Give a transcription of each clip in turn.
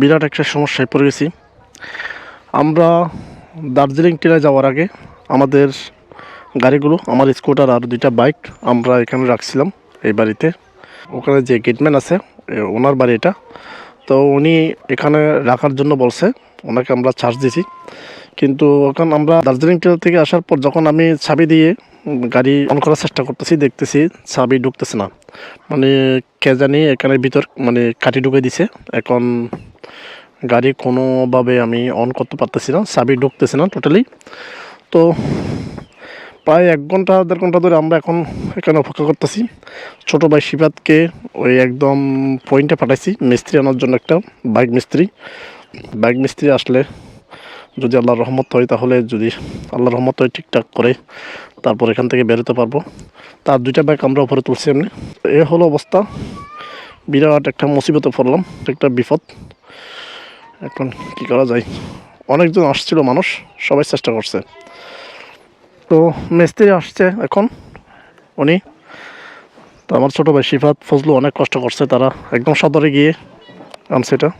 বিরাট একটা সমস্যায় পড়ে গেছি। আমরা দার্জিলিং ট্রেনে যাওয়ার আগে আমাদের গাড়িগুলো, আমার স্কুটার আর দুইটা বাইক আমরা এখানে রাখছিলাম এই বাড়িতে। ওখানে যে গেটম্যান আছে ওনার বাড়ি এটা। তো উনি এখানে রাখার জন্য বলছে, ওনাকে আমরা চার্জ দিয়েছি। কিন্তু ওখান আমরা দার্জিলিং ট্রেন থেকে আসার পর যখন আমি চাবি দিয়ে গাড়ি অন করার চেষ্টা করতেছি, দেখতেছি চাবি ঢুকতেছে না। মানে কে জানি এখানে ভিতর মানে কাটি ঢুকে দিছে। এখন গাড়ি কোনোভাবে আমি অন করতে পারতেছি না, চাবি ঢুকতেছে না টোটালি তো প্রায় এক ঘণ্টা, দেড় ঘণ্টা ধরে আমরা এখন এখানে অপেক্ষা করতেছি। ছোটো ভাই শিবাদকে ওই একদম পয়েন্টে পাঠাইছি, মিস্ত্রি আনার জন্য একটা বাইক মিস্ত্রি। বাইক মিস্ত্রি আসলে যদি আল্লাহর রহমত হয় তাহলে যদি আল্লাহর রহমত হয় ঠিকঠাক করে তারপর এখান থেকে বেরোতে পারব। তার দুইটা বাইক আমরা উপরে তুলছি এমনি। এ হলো অবস্থা। বিরাট একটা মুসিবতে পড়লাম, একটা বিপদ। এখন কি করা যায়? অনেকজন আসছিল মানুষ, সবাই চেষ্টা করছে। তো মিস্ত্রি আসছে এখন, উনি। তো আমার ছোটো ভাই শিফাত, ফজলু অনেক কষ্ট করছে, তারা একদম সদরে গিয়ে আনছে এটা।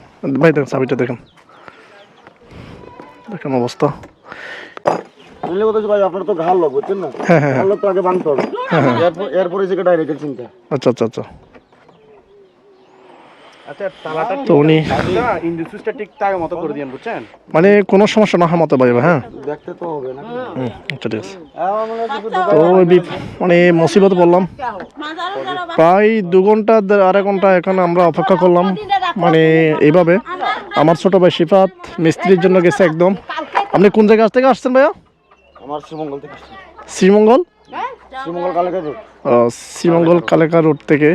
ভাই দেখেন, চাবিটা দেখেন। দেখেন অবস্থা? বুঝলে কথা ভাই আপনার তো ঘাল লোক বুঝছেন না? হ্যাঁ হ্যাঁ ঘাল লোক তো আগে বানতে হবে। এরপরে যে ডাইরেক্টের চিন্তা। আচ্ছা আচ্ছা আচ্ছা। তো উনি মতো করে বুঝছেন? মানে কোনো সমস্যা না হওয়ার মতো ভাই হ্যাঁ? দেখতে তো হবে না আচ্ছা ঠিক আছে। আমার মনে তো মানে মুসিবত বললাম। প্রায় দু ঘণ্টা আড়াই ঘণ্টা এখানে আমরা অপেক্ষা করলাম। মানে এইভাবে। আমার ছোট ভাই শিফাত মিস্ত্রির জন্য গেছে একদম। আপনি কোন জায়গা থেকে আসছেন ভাইয়া? আমার শ্রীমঙ্গল থেকে শ্রীমঙ্গল? শ্রীমঙ্গল কালে কাজে আহ, শ্রীমঙ্গল কালেকা রোড থেকে।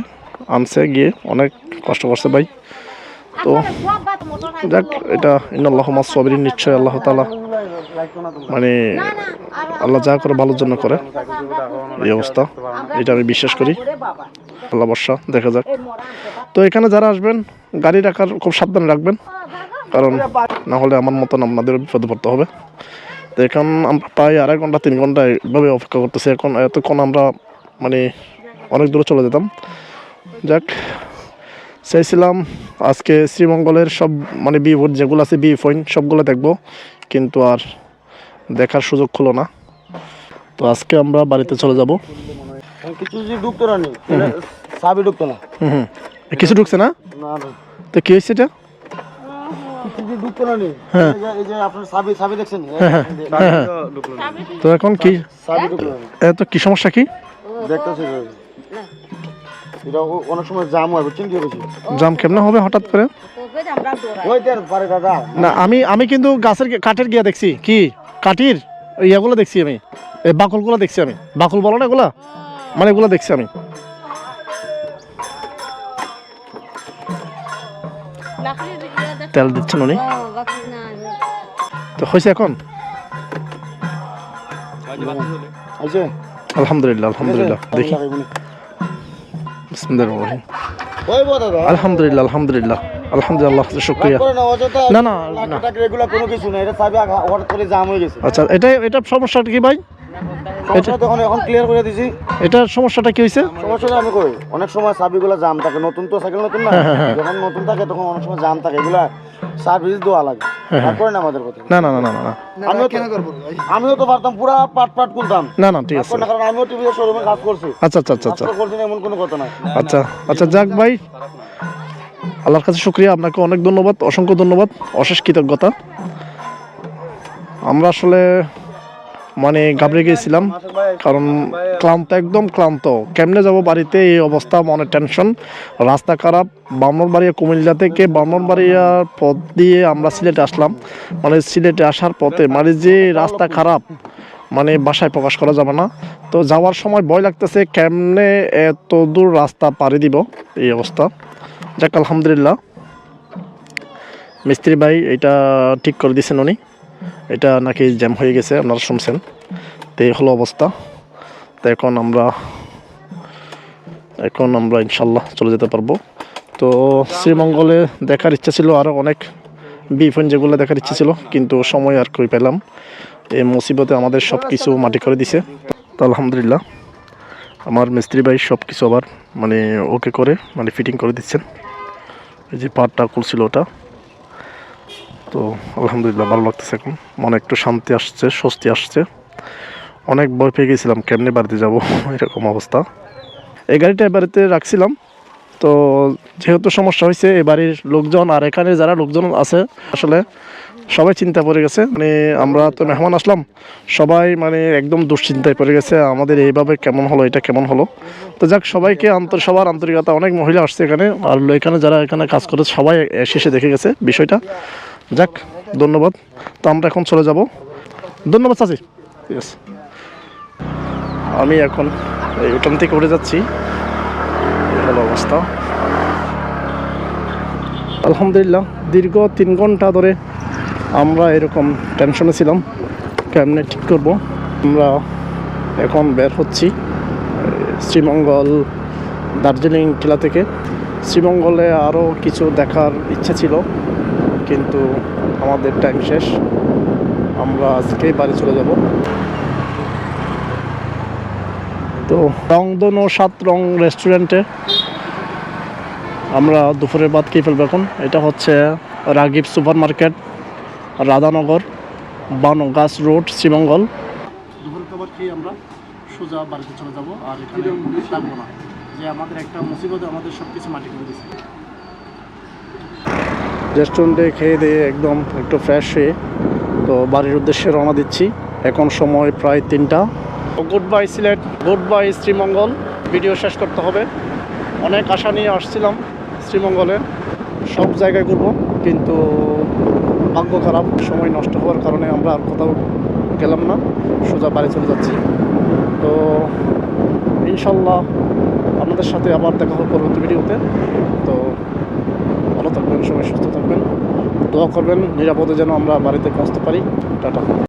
আনছে গিয়ে, অনেক কষ্ট করছে ভাই। তো যাক, এটা ইন্নআল্লাহ সবির নিশ্চয় আল্লাহ তালা মানে আল্লাহ যা করে ভালোর জন্য করে। এই অবস্থা, এটা আমি বিশ্বাস করি। আল্লাহ বর্ষা দেখা যাক। তো এখানে যারা আসবেন, গাড়ি রাখার খুব সাবধানে রাখবেন, কারণ না হলে আমার মতন আপনাদের বিপদে পড়তে হবে। তো এখন আমরা প্রায় আড়াই ঘণ্টা, তিন ঘণ্টা এভাবে অপেক্ষা করতেছি। এখন এতক্ষণ আমরা মানে অনেক দূরে চলে যেতাম। যাক চাইছিলাম আজকে শ্রীমঙ্গলের সব মানে বি বোর্ড যেগুলো আছে বি পয়েন্ট সবগুলো দেখব কিন্তু আর দেখার সুযোগ হলো না। তো আজকে আমরা বাড়িতে চলে যাব। কিছু ঢুকতো না নি ঢুকতো না। হুম হুম। কিছু ঢুকছে না? তো কি হয়েছে এটা? কিছু যদি ঢুকতো না নি হ্যাঁ। এই যে- এই যে আপনার সাবি সাবি দেখছেন হ্যাঁ হ্যাঁ। হ্যাঁ। তো এখন কি? সাবি ঢুকতো কি সমস্যা কি? এটা অনেক সময় জাম হয় বুঝছেন কি হয়েছে জাম কেমনে হবে হঠাৎ করে? ওই দেন পারে দাদা। না আমি আমি কিন্তু গাছের কাঠের গিয়া দেখছি। কি? কাঠির ইয়েগুলো দেখছি আমি। এই বাকলগুলো দেখছি আমি। বাকল বলো না এগুলা? মানে এগুলো দেখছি আমি। তেল দিচ্ছেন উনি? তো হয়েছে এখন? আলহামদুলিল্লাহ আলহামদুলিল্লাহ। দেখি। আলহামদুলিল্লাহ আলহামদুলিল্লাহ আলহামদুলিল্লাহ শুক্রিয়া। না না, না, না। রেগুলার কোনো কিছু না এটা আগা- হঠাৎ করে জাম হয়ে গেছে। আচ্ছা এটা এটা সমস্যাটা কি ভাই? এটার সমস্যাটা কি হয়েছে সমস্যাটা আমি কই? অনেক সময় সাবিগুলো জাম থাকে নতুন তো সাইকেল নতুন না। হ্যাঁ, যখন নতুন থাকে তখন অনেক সময় জাম থাকে। এগুলা সার্ভিস দেওয়া লাগে। হ্যাঁ, তারপরে না আমাদের কথা। না না না না না না। আমিও কেন করব? আমিও তো পারতাম পুরা পাট পাট খুলতাম না না ঠিক আছে। না কারণ আমিও টিভি শোরুমে কাজ করছি। আচ্ছা আচ্ছা আচ্ছা আচ্ছা। করছি এমন কোনো কথা না আচ্ছা আচ্ছা যাক ভাই। আল্লাহর কাছে শুক্রিয়া আপনাকে অনেক ধন্যবাদ অসংখ্য ধন্যবাদ অশেষ কৃতজ্ঞতা। আমরা আসলে মানে ঘাবড়ে গিয়েছিলাম কারণ ক্লান্ত, একদম ক্লান্ত। কেমনে যাব বাড়িতে? এই অবস্থা, মনে টেনশন। রাস্তা খারাপ। বামনবাড়িয়া কুমিল্লা থেকে বামনবাড়িয়ার পথ দিয়ে আমরা সিলেটে আসলাম। মানে সিলেটে আসার পথে মানে যে রাস্তা খারাপ মানে বাসায় প্রকাশ করা যাবে না। তো যাওয়ার সময় ভয় লাগতেছে, কেমনে এত দূর রাস্তা পাড়ি দিব? এই অবস্থা। যাক, আলহামদুলিল্লাহ। মিস্ত্রি ভাই, এটা ঠিক করে দিয়েছেন উনি। এটা নাকি জ্যাম হয়ে গেছে, আপনারা শুনছেন। তো এই হলো অবস্থা। তো এখন আমরা এখন আমরা ইনশাল্লাহ চলে যেতে পারব। তো শ্রীমঙ্গলে দেখার ইচ্ছা ছিল আরও অনেক বিফন যেগুলো দেখার ইচ্ছা ছিল, কিন্তু সময় আর কই পেলাম। এই মুসিবতে আমাদের সব কিছু মাটি করে দিছে। তো আলহামদুলিল্লাহ, আমার মিস্ত্রি ভাই সব কিছু আবার মানে ওকে করে মানে ফিটিং করে দিচ্ছেন। যে পাটটা খুলছিল ওটা। তো আলহামদুলিল্লাহ ভালো লাগতেছে এখন। মনে একটু শান্তি আসছে, স্বস্তি আসছে। অনেক ভয় পেয়ে গেছিলাম, কেমনি বাড়িতে যাব? এরকম অবস্থা। এই গাড়িটা বাড়িতে রাখছিলাম। তো যেহেতু সমস্যা হয়েছে এ বাড়ির লোকজন আর এখানে যারা লোকজন আছে, আসলে সবাই চিন্তা পড়ে গেছে। মানে আমরা তো মেহমান আসলাম, সবাই মানে একদম দুশ্চিন্তায় পড়ে গেছে, আমাদের এইভাবে কেমন হলো, এটা কেমন হলো? তো যাক, সবাইকে আন্তর, সবার আন্তরিকতা, অনেক মহিলা আসছে এখানে। আর এখানে যারা এখানে কাজ করে, সবাই শেষে দেখে গেছে বিষয়টা। যাক, ধন্যবাদ। তো আমরা এখন চলে যাব। ধন্যবাদ, চাচি। ঠিক আছে আমি এখন উঠান থেকে উঠে যাচ্ছি। ভালো অবস্থা। আলহামদুলিল্লাহ, দীর্ঘ তিন ঘণ্টা ধরে আমরা এরকম টেনশনে ছিলাম। কেমনে ঠিক করব? আমরা এখন বের হচ্ছি শ্রীমঙ্গল, দার্জিলিং টিলা থেকে। শ্রীমঙ্গলে আরও কিছু দেখার ইচ্ছা ছিল। কিন্তু আমাদের টাইম শেষ। আমরা আজকেই বাড়ি চলে যাব। তো রংদন ও সাত রং রেস্টুরেন্টে আমরা দুপুরের বাদ খেয়ে ফেলব এখন। এটা হচ্ছে Ragib super market Radhanagar, Bangachh road Sreemangal দুপুর খাবার খেয়ে আমরা সোজা বাড়িতে চলে যাব আর এখানে থাকব না। যে আমাদের একটা মুসিবত, আমাদের সব কিছু মাটি করে দিচ্ছে রেস্টুরেন্টে খেয়ে দিয়ে একদম একটু ফ্রেশ হয়ে তো বাড়ির উদ্দেশ্যে রওনা দিচ্ছি। এখন সময় প্রায় তিনটা। Good bye Sylhet. Good bye Sreemangal. Video শেষ করতে হবে। অনেক আশা নিয়ে আসছিলাম শ্রীমঙ্গলে। সব জায়গায় ঘুরবো, কিন্তু ভাগ্য খারাপ, সময় নষ্ট হওয়ার কারণে আমরা আর কোথাও গেলাম না। সোজা বাড়ি চলে যাচ্ছি। তো ইনশাল্লাহ আপনাদের সাথে আবার দেখা হবে পরবর্তী ভিডিওতে। তো ভালো থাকবেন সবাই সুস্থ থাকবেন। দোয়া করবেন নিরাপদে যেন আমরা বাড়িতে পৌঁছতে পারি। টাটা।